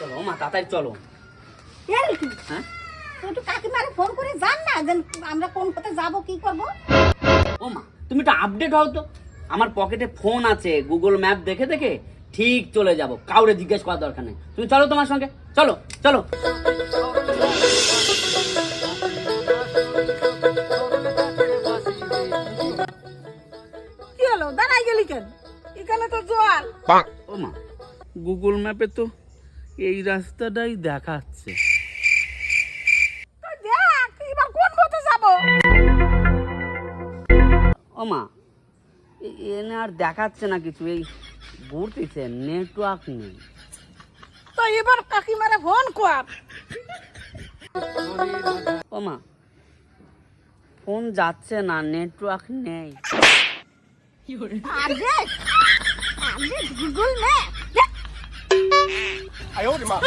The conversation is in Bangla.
চলো ও মা তাড়াতাড়ি চলো। এর কি হ্যাঁ? তুই একটু কাকিমারে ফোন করে জান না যে আমরা কোন পথে যাব কি করব? ও মা তুমি একটু আপডেট হও তো। আমার পকেটে ফোন আছে গুগল ম্যাপ দেখে দেখে ঠিক চলে যাব। কাউরে জিজ্ঞেস করার দরকার নেই। তুমি চলো তোমার সঙ্গে। চলো চলো। কি হলো? দাঁড়াই গেলি কেন? এখানে তো জল ও মা গুগল ম্যাপে তো এই রাস্তাটাই দেখাচ্ছে। তো দেখ এবার কোন পথে যাব? ও মা এ- এনে আর দেখাচ্ছে না কিছু এই ঘুরতেছে নেটওয়ার্ক নেই। তো এবার কাকিমারে ফোন কর। ও মা ফোন যাচ্ছে না নেটওয়ার্ক নেই। আরে আরে গুগল ম্যাপ। 哎呦我的妈！